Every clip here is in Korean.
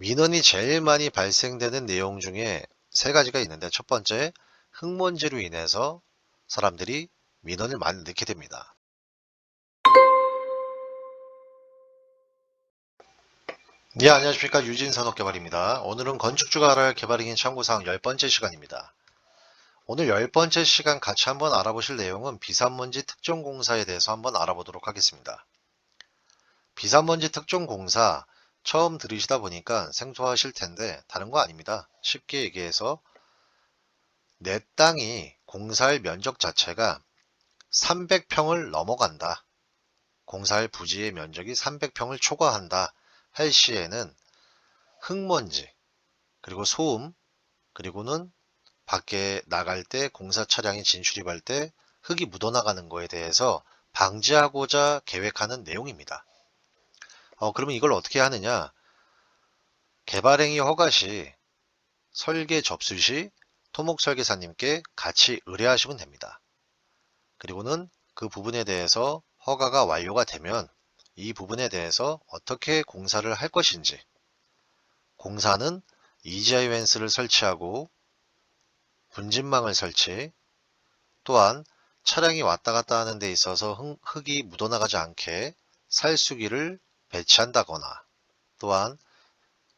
민원이 제일 많이 발생되는 내용 중에 세 가지가 있는데 첫 번째, 흙먼지로 인해서 사람들이 민원을 많이 넣게 됩니다. 네, 안녕하십니까. 유진산업개발입니다. 오늘은 건축주가 알아야 할 개발행위 참고사항 10번째 시간입니다. 오늘 10번째 시간 같이 한번 알아보실 내용은 비산먼지 특정공사에 대해서 한번 알아보도록 하겠습니다. 비산먼지 특정공사 처음 들으시다 보니까 생소하실 텐데 다른 거 아닙니다. 쉽게 얘기해서 내 땅이 공사할 면적 자체가 300평을 넘어간다. 공사할 부지의 면적이 300평을 초과한다. 할 시에는 흙먼지, 그리고 소음, 그리고는 밖에 나갈 때 공사 차량이 진출입할 때 흙이 묻어나가는 거에 대해서 방지하고자 계획하는 내용입니다. 어, 그러면 이걸 어떻게 하느냐? 개발행위 허가 시 설계 접수 시 토목 설계사님께 같이 의뢰하시면 됩니다. 그리고는 그 부분에 대해서 허가가 완료가 되면 이 부분에 대해서 어떻게 공사를 할 것인지 공사는 EGI 웬스를 설치하고 분진망을 설치 또한 차량이 왔다 갔다 하는 데 있어서 흙이 묻어나가지 않게 살수기를 배치한다거나 또한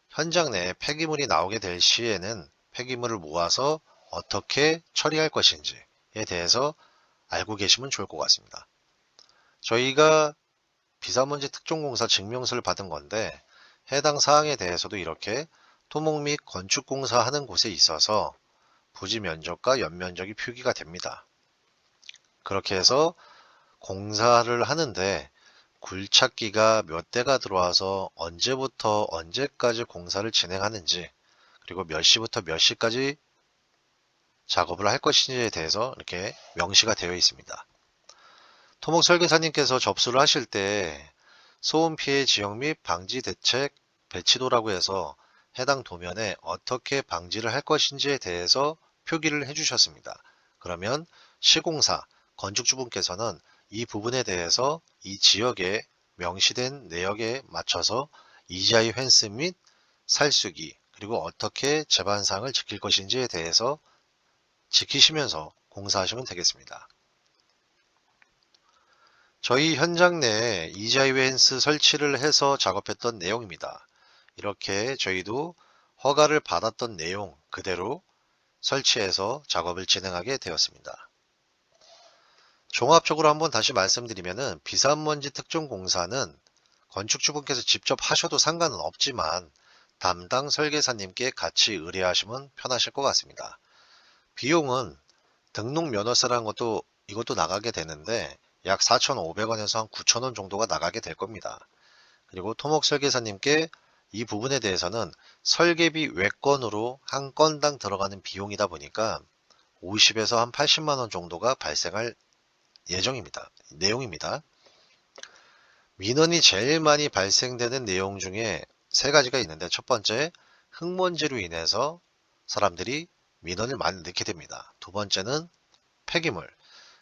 현장 내에 폐기물이 나오게 될 시에는 폐기물을 모아서 어떻게 처리할 것인지에 대해서 알고 계시면 좋을 것 같습니다. 저희가 비사먼지 특종공사 증명서를 받은 건데 해당 사항에 대해서도 이렇게 토목 및 건축공사 하는 곳에 있어서 부지 면적과 연면적이 표기가 됩니다. 그렇게 해서 공사를 하는데 굴착기가 몇 대가 들어와서 언제부터 언제까지 공사를 진행하는지 그리고 몇 시부터 몇 시까지 작업을 할 것인지에 대해서 이렇게 명시가 되어 있습니다. 토목 설계사님께서 접수를 하실 때 소음 피해 지역 및 방지 대책 배치도라고 해서 해당 도면에 어떻게 방지를 할 것인지에 대해서 표기를 해주셨습니다. 그러면 시공사, 건축주분께서는 이 부분에 대해서 이 지역에 명시된 내역에 맞춰서 EGI 펜스 및 살수기 그리고 어떻게 재반상을 지킬 것인지에 대해서 지키시면서 공사하시면 되겠습니다. 저희 현장 내에 EGI 웬스 설치를 해서 작업했던 내용입니다. 이렇게 저희도 허가를 받았던 내용 그대로 설치해서 작업을 진행하게 되었습니다. 종합적으로 한번 다시 말씀드리면 비산먼지 특종 공사는 건축주분께서 직접 하셔도 상관은 없지만 담당 설계사님께 같이 의뢰하시면 편하실 것 같습니다. 비용은 등록 면허세라는 것도 이것도 나가게 되는데 약 4,500원에서 한 9,000원 정도가 나가게 될 겁니다. 그리고 토목 설계사님께 이 부분에 대해서는 설계비 외건으로 한 건당 들어가는 비용이다 보니까 50에서 한 80만원 정도가 발생할 예정입니다. 내용입니다. 민원이 제일 많이 발생되는 내용 중에 세 가지가 있는데 첫 번째 흙먼지로 인해서 사람들이 민원을 많이 넣게 됩니다. 두 번째는 폐기물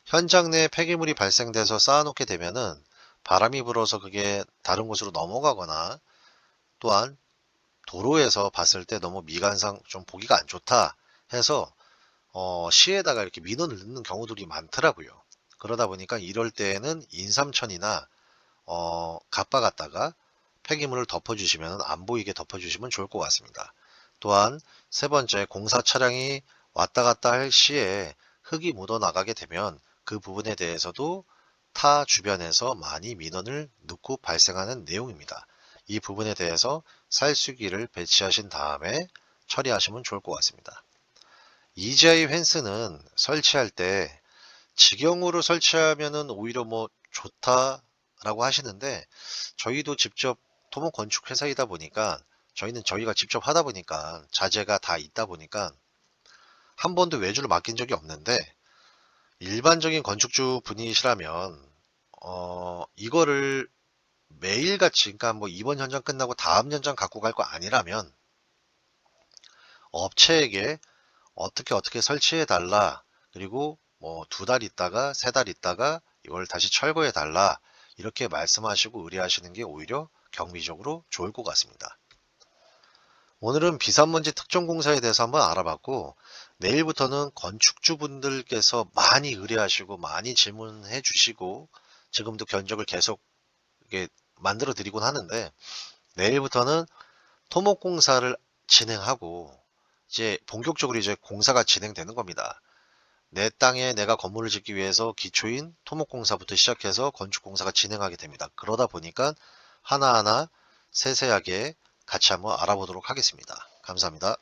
현장 내에 폐기물이 발생돼서 쌓아놓게 되면은 바람이 불어서 그게 다른 곳으로 넘어가거나 또한 도로에서 봤을 때 너무 미관상 좀 보기가 안 좋다 해서 어, 시에다가 이렇게 민원을 넣는 경우들이 많더라고요. 그러다 보니까 이럴 때에는 인삼천이나 어, 갑바 갖다가 폐기물을 덮어주시면 안 보이게 덮어주시면 좋을 것 같습니다. 또한 세 번째 공사 차량이 왔다 갔다 할 시에 흙이 묻어 나가게 되면 그 부분에 대해서도 타 주변에서 많이 민원을 넣고 발생하는 내용입니다. 이 부분에 대해서 살수기를 배치하신 다음에 처리하시면 좋을 것 같습니다. EGI 펜스는 설치할 때 직영으로 설치하면 오히려 뭐 좋다라고 하시는데 저희도 직접 토목 건축 회사이다 보니까 저희는 저희가 직접 하다 보니까 자재가 다 있다 보니까 한 번도 외주를 맡긴 적이 없는데 일반적인 건축주 분이시라면 어, 이거를 매일같이 그러니까 뭐 이번 현장 끝나고 다음 현장 갖고 갈 거 아니라면 업체에게 어떻게 어떻게 설치해 달라 그리고 뭐 두 달 있다가 세 달 있다가 이걸 다시 철거해 달라 이렇게 말씀하시고 의뢰하시는 게 오히려 경비적으로 좋을 것 같습니다. 오늘은 비산먼지 특정공사에 대해서 한번 알아봤고 내일부터는 건축주분들께서 많이 의뢰하시고 많이 질문해 주시고 지금도 견적을 계속 만들어 드리곤 하는데 내일부터는 토목공사를 진행하고 이제 본격적으로 이제 공사가 진행되는 겁니다. 내 땅에 내가 건물을 짓기 위해서 기초인 토목공사부터 시작해서 건축공사가 진행하게 됩니다. 그러다 보니까 하나하나 세세하게 같이 한번 알아보도록 하겠습니다. 감사합니다.